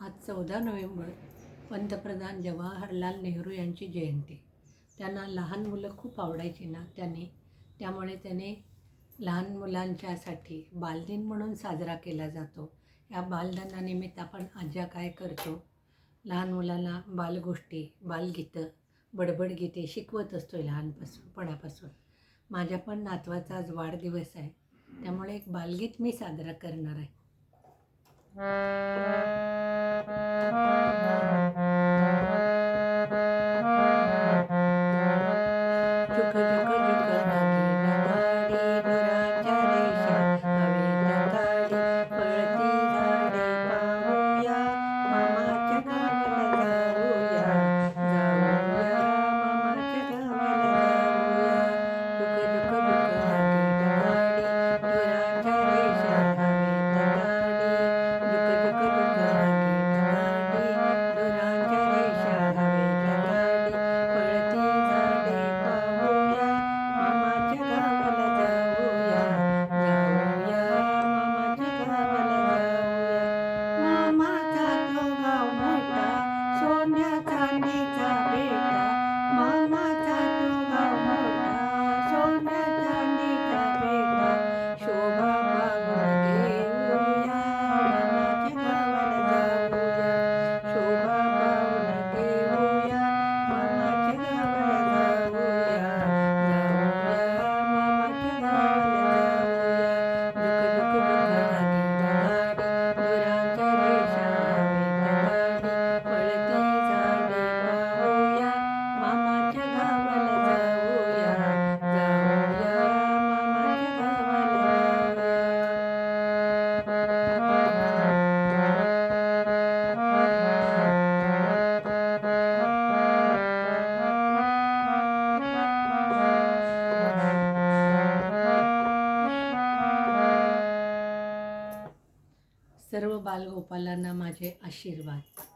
आज चौदा नोव्हेंबर पंतप्रधान जवाहरलाल नेहरू यांची जयंती. त्यांना लहान मुलं खूप आवडायची ना त्यांनी. त्यामुळे त्याने लहान मुलांच्यासाठी बालदिन म्हणून साजरा केला जातो. या बालदिनानिमित्त आपण आज्या काय करतो? लहान मुलांना बालगोष्टी बालगीतं बडबड गीते शिकवत असतो लहानपासून पणापासून. माझ्या पण नातवाचा आज वाढदिवस आहे. त्यामुळे एक बालगीत मी साजरा करणार आहे. सर्व बालगोपालांना माझे आशीर्वाद.